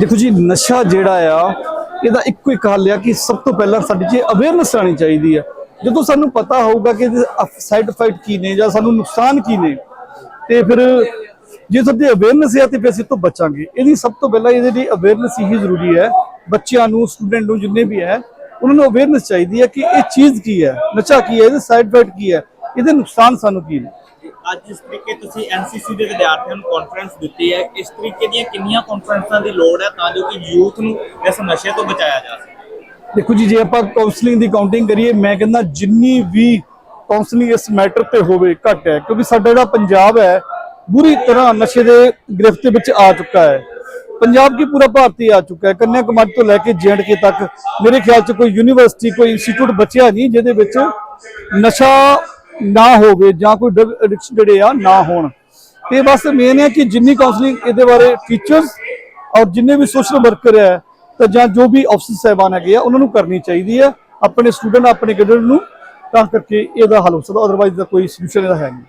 ਦੇਖੋ ਜੀ, ਨਸ਼ਾ ਜਿਹੜਾ ਆ, ਇਹਦਾ ਇੱਕੋ ਇੱਕ ਹੱਲ ਆ ਕਿ ਸਭ ਤੋਂ ਪਹਿਲਾਂ ਸਾਡੇ 'ਚ ਅਵੇਅਰਨੈਸ ਆਣੀ ਚਾਹੀਦੀ ਆ। ਜਦੋਂ ਸਾਨੂੰ ਪਤਾ ਹੋਊਗਾ ਕਿ ਇਹਦੇ ਸਾਈਡ ਇਫੈਕਟ ਕੀ ਨੇ ਜਾਂ ਸਾਨੂੰ ਨੁਕਸਾਨ ਕੀ ਨੇ, ਤੇ ਫਿਰ ਜੇ ਸਾਡੇ ਅਵੇਅਰਨੈਸ ਹੈ ਤੇ ਫਿਰ ਅਸੀਂ ਇਹ ਤੋਂ ਬਚਾਂਗੇ। ਇਹਦੀ ਸਭ ਤੋਂ ਪਹਿਲਾਂ ਇਹਦੇ ਲਈ ਅਵੇਅਰਨੈਸ ਹੀ ਜ਼ਰੂਰੀ ਹੈ, ਬੱਚਿਆਂ ਨੂੰ ਸਟੂਡੈਂਟ ਨੂੰ ਜਿੰਨੇ ਵੀ ਹੈ, ਉਹਨਾਂ ਨੂੰ ਅਵੇਅਰਨੈਸ ਚਾਹੀਦੀ ਹੈ ਕਿ ਇਹ ਚੀਜ਼ ਕੀ ਹੈ, ਨਸ਼ਾ ਕੀ ਹੈ, ਇਹਦੇ ਸਾਈਡ ਇਫੈਕਟ ਕੀ ਹੈ, ਇਹਦੇ ਨੁਕਸਾਨ ਸਾਨੂੰ ਕੀ ਨੇ। ਅੱਜ ਇਸ ਤਰੀਕੇ ਤੁਸੀਂ ਐਨਸੀਸੀ ਦੇ ਵਿਦਿਆਰਥੀਆਂ ਨੂੰ ਕਾਨਫਰੰਸ ਦਿੱਤੀ ਹੈ ਇਸ ਤਰੀਕੇ ਦੀਆਂ ਕਿੰਨੀਆਂ ਕਾਨਫਰੰਸਾਂ ਦੀ ਲੋੜ ਹੈ ਤਾਂ ਜੋ ਕਿ ਯੂਥ ਨੂੰ ਇਸ ਨਸ਼ੇ ਤੋਂ ਬਚਾਇਆ ਜਾ ਸਕੇ? ਦੇਖੋ ਜੀ, ਜੇ ਆਪਾਂ ਕਾਉਂਸਲਿੰਗ ਦੀ ਕਾਊਂਟਿੰਗ ਕਰੀਏ, ਮੈਂ ਕਹਿੰਦਾ ਜਿੰਨੀ ਵੀ ਕਾਉਂਸਲਿੰਗ ਇਸ ਮੈਟਰ ਤੇ ਹੋਵੇ ਘੱਟ ਹੈ, ਕਿਉਂਕਿ ਸਾਡਾ ਜਿਹੜਾ ਪੰਜਾਬ ਹੈ, ਬੁਰੀ ਤਰ੍ਹਾਂ ਨਸ਼ੇ ਦੇ ਗ੍ਰਿਫਤ ਵਿੱਚ ਆ ਚੁੱਕਾ ਹੈ। ਪੰਜਾਬ ਕੀ ਪੂਰਾ ਭਾਰਤੀ ਆ ਚੁੱਕਾ ਹੈ। ਕੰਨਿਆ ਕੁਮਾਰੀ ਤੋਂ ਲੈ ਕੇ ਕੇ ਤੱਕ ਮੇਰੇ ਖਿਆਲ 'ਚ ਕੋਈ ਯੂਨੀਵਰਸਿਟੀ ਕੋਈ ਇੰਸਟੀਚਿਊਟ ਬਚਿਆ ਨਹੀਂ, ਜਿਹਦੇ ਵਿੱਚ ਨਸ਼ਾ ਨਾ ਹੋਵੇ ਜਾਂ ਕੋਈ ਡਰਗ ਐਡਿਕਸ਼ਨ ਜਿਹੜੇ ਆ ਨਾ ਹੋਣ। ਤੇ ਬਸ ਮੇਨ ਹੈ ਕਿ ਜਿੰਨੀ ਕਾਉਂਸਲਿੰਗ ਇਹਦੇ ਬਾਰੇ ਟੀਚਰਸ ਔਰ ਜਿੰਨੇ ਵੀ ਸੋਸ਼ਲ ਵਰਕਰ ਹੈ ਤਾਂ ਜਾਂ ਜੋ ਵੀ ਅਫਸਰ ਸਹਿਬਾਨ ਹੈਗੇ ਆ, ਉਹਨਾਂ ਨੂੰ ਕਰਨੀ ਚਾਹੀਦੀ ਹੈ ਆਪਣੇ ਸਟੂਡੈਂਟ ਆਪਣੇ ਕੈਡਰ ਨੂੰ ਤਾਂ ਕਰਕੇ ਇਹਦਾ ਹੱਲ ਹੋ ਸਕਦਾ ਅਦਰਵਾਈਜ਼ ਦਾ ਕੋਈ ਸੋਲੂਸ਼ਨ ਇਹਦਾ ਹੈ ਨਹੀਂ।